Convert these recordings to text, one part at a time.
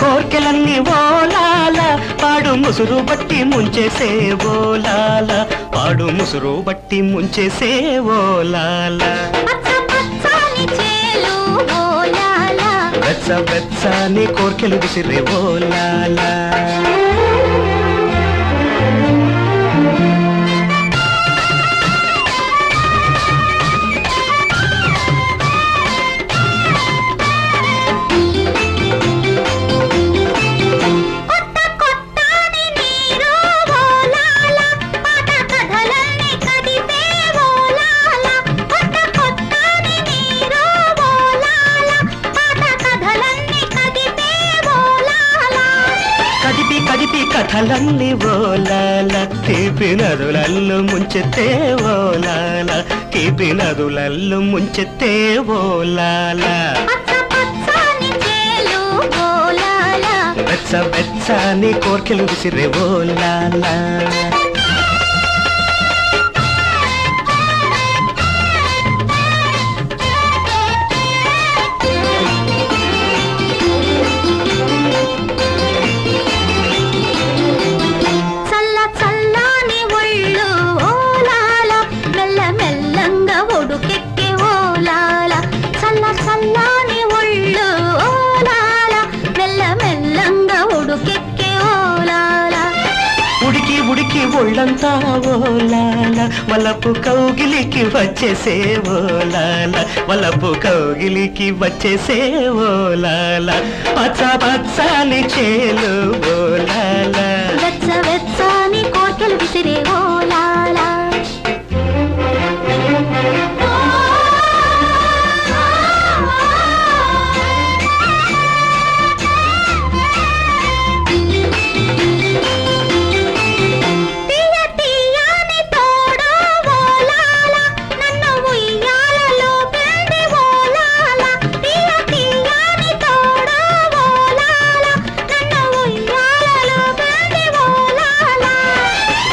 కోర్కెలన్నీ ఓలాల. పాడు ముసురు బట్టి ముంచేసే ఓలాల. పాడు ముసురు బట్టి ముంచేసే ఓలాల. వెచ్చ వెచ్చని కోర్కెలు విసిరే ఓలాలా. కథలన్నీ ఓలాల తీపి నదులల్లు ముంచెత్తే ఓలాల తీపి నదులల్లు ముంచెత్తే ఓలాల. వెచ్చ వెచ్చని కోర్కెలు విసిరే ఓలాల. కౌగిలికి ఒళ్ళంతా ఓలాల వలపు కౌగిలికి వచ్చేసే ఓలాల వలపు కౌగిలికి వచ్చేసే ఓలాల పచ్చ పచ్చని చేలు ఓలా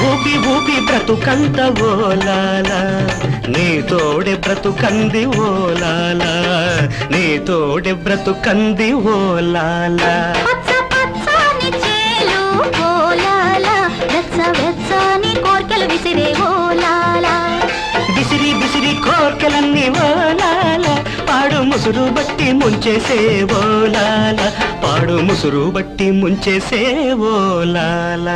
ఊపి ఊపి బ్రతుకంత ఓలాల నీ తోడే బ్రతుకంది ఓలాల నీ తోడే బ్రతుకంది ఓలాల విసిరే కోర్కెలన్నీ పాడు ముసురు బట్టి ముంచేసే ఓలాల పాడు ముసురు బట్టి ముంచేసే ఓలాల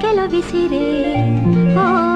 వెచ్చ వెచ్చని కోర్కెలు విసిరే ఓ